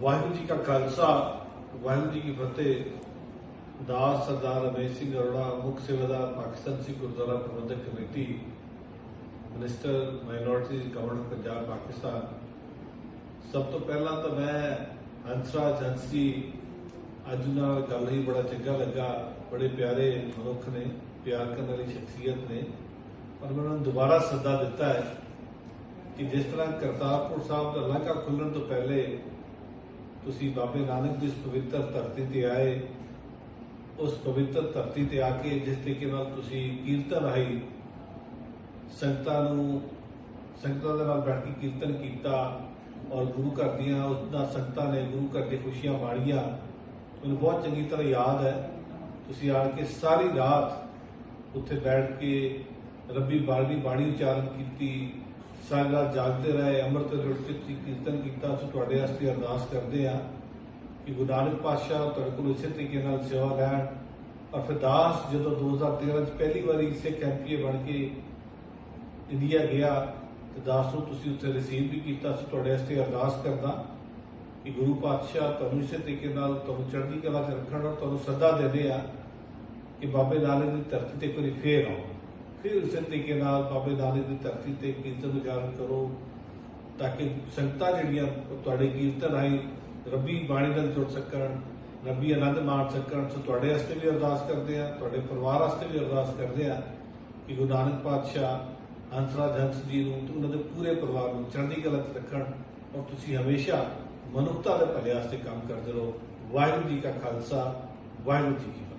ਵਾਹਿਗੁਰੂ ਜੀ ਕਾ ਖਾਲਸਾ ਵਾਹਿਗੁਰੂ ਜੀ ਕੀ ਫਤਿਹ ਦਾਸ ਸਰਦਾਰ ਰਮੇਸ਼ ਸਿੰਘ ਅਰੋੜਾ ਮੁੱਖ ਸੇਵਾਦਾਰ ਪਾਕਿਸਤਾਨ ਸਿੱਖ ਗੁਰਦੁਆਰਾ ਪ੍ਰਬੰਧਕ committee minister minority governor Punjab Pakistan ਸਭ ਤੋਂ ਪਹਿਲਾਂ ਤਾਂ ਮੈਂ ਹੰਸਰਾਜ ਹੰਸੀ ਅੱਜ ਨਾਲ ਗੱਲ ਹੀ ਬੜਾ ਚੰਗਾ ਲੱਗਾ ਬੜੇ ਪਿਆਰੇ ਮਨੁੱਖ ਨੇ ਪਿਆਰ ਕਰਨ ਵਾਲੀ ਸ਼ਖਸੀਅਤ ਨੇ ਪਰ ਮੈਂ ਉਹਨਾਂ ਨੂੰ ਦੁਬਾਰਾ ਸੱਦਾ ਦਿੱਤਾ ਹੈ ਕਿ ਜਿਸ ਤਰ੍ਹਾਂ ਕਰਤਾਰਪੁਰ ਸਾਹਿਬ ਦਾ ਲਾਂਘਾ ਖੁੱਲਣ ਤੋਂ ਪਹਿਲੇ ਤੁਸੀਂ ਬਾਬੇ ਨਾਨਕ ਦੀ ਪਵਿੱਤਰ ਧਰਤੀ ਤੇ ਆਏ, ਉਸ ਪਵਿੱਤਰ ਧਰਤੀ ਤੇ ਆ ਕੇ ਜਿਸ ਤਰੀਕੇ ਨਾਲ ਤੁਸੀਂ ਕੀਰਤਨ ਰਾਹੀਂ ਸੰਗਤਾਂ ਨੂੰ, ਸੰਗਤਾਂ ਦੇ ਨਾਲ ਬੈਠ ਕੇ ਕੀਰਤਨ ਕੀਤਾ ਔਰ ਗੁਰੂ ਘਰ ਦੀਆਂ ਉਹਨਾਂ ਸੰਗਤਾਂ ਨੇ ਗੁਰੂ ਘਰ ਦੀ ਖੁਸ਼ੀਆਂ ਮਾਣੀਆਂ ਮੈਨੂੰ ਬਹੁਤ ਚੰਗੀ ਤਰ੍ਹਾਂ ਯਾਦ ਹੈ। ਤੁਸੀਂ ਆਣ ਕੇ ਸਾਰੀ ਰਾਤ ਉੱਥੇ ਬੈਠ ਕੇ ਰੱਬੀ ਬਾਣੀ ਬਾਣੀ ਉਚਾਰਨ ਕੀਤੀ ਸਾਰੀ ਰਾਤ ਜਾਗਦੇ ਰਹੇ, ਅੰਮ੍ਰਿਤ ਰੁੱਟ ਕੀਰਤਨ ਕੀਤਾ, ਅਸੀਂ ਤੁਹਾਡੇ ਵਾਸਤੇ ਅਰਦਾਸ ਕਰਦੇ ਆ ਕਿ ਗੁਰੂ ਨਾਨਕ ਪਾਤਸ਼ਾਹ ਤੁਹਾਡੇ ਕੋਲ ਇਸੇ ਤਰੀਕੇ ਨਾਲ ਸੇਵਾ ਲੈਣ ਔਰ ਫਿਰ ਦਾਸ ਜਦੋਂ 2013 ਚ ਪਹਿਲੀ ਵਾਰੀ ਸਿੱਖ ਐਮਪੀਏ ਬਣ ਕੇ ਇੰਡੀਆ ਗਿਆ, ਤੇ ਦਾਸ ਨੂੰ ਤੁਸੀਂ ਉੱਥੇ ਰਿਸੀਵ ਵੀ ਕੀਤਾ, ਅਸੀਂ ਤੁਹਾਡੇ ਵਾਸਤੇ ਅਰਦਾਸ ਕਰਦਾ ਕਿ ਗੁਰੂ ਪਾਤਸ਼ਾਹ ਤੁਹਾਨੂੰ ਇਸੇ ਤਰੀਕੇ ਨਾਲ ਤੁਹਾਨੂੰ ਚੜ੍ਹਦੀ ਕਲਾ 'ਚ ਰੱਖਣ ਔਰ ਤੁਹਾਨੂੰ ਸੱਦਾ ਦੇਦੇ ਆ ਕਿ ਬਾਬੇ ਨਾਨਕ ਦੀ ਧਰਤੀ ਤੇ ਕੋਈ ਫੇਰ ਆਓ। ਫਿਰ ਉਸੇ ਤਰੀਕੇ ਨਾਲ ਬਾਬੇ ਨਾਨਕ ਦੀ ਧਰਤੀ ਤੇ ਕੀਰਤਨ ਉਚਾਰਨ ਕਰੋ ਤਾਂ ਕਿ ਸੰਗਤਾਂ ਜਿਹੜੀਆਂ ਉਹ ਤੁਹਾਡੇ ਕੀਰਤਨ ਆਈ ਰੱਬੀ ਬਾਣੀ ਨਾਲ ਜੁੜ ਸਕਣ, ਰੱਬੀ ਆਨੰਦ ਮਾਣ ਸਕਣ। ਸੋ ਤੁਹਾਡੇ ਵਾਸਤੇ ਵੀ ਅਰਦਾਸ ਕਰਦੇ ਆ, ਤੁਹਾਡੇ ਪਰਿਵਾਰ ਵਾਸਤੇ ਵੀ ਅਰਦਾਸ ਕਰਦੇ ਆ ਕਿ ਗੁਰੂ ਨਾਨਕ ਪਾਤਸ਼ਾਹ ਹੰਸਰਾਜ ਹੰਸ ਜੀ ਨੂੰ ਤੇ ਉਹਨਾਂ ਦੇ ਪੂਰੇ ਪਰਿਵਾਰ ਨੂੰ ਚੜ੍ਹਦੀ ਕਲਾ 'ਚ ਰੱਖਣ ਔਰ ਤੁਸੀਂ ਹਮੇਸ਼ਾ ਮਨੁੱਖਤਾ ਦੇ ਭਲੇ ਵਾਸਤੇ ਕੰਮ ਕਰਦੇ ਰਹੋ। ਵਾਹਿਗੁਰੂ ਜੀ ਕਾ ਖਾਲਸਾ, ਵਾਹਿਗੁਰੂ ਜੀ ਕੀ ਫਤਿਹ।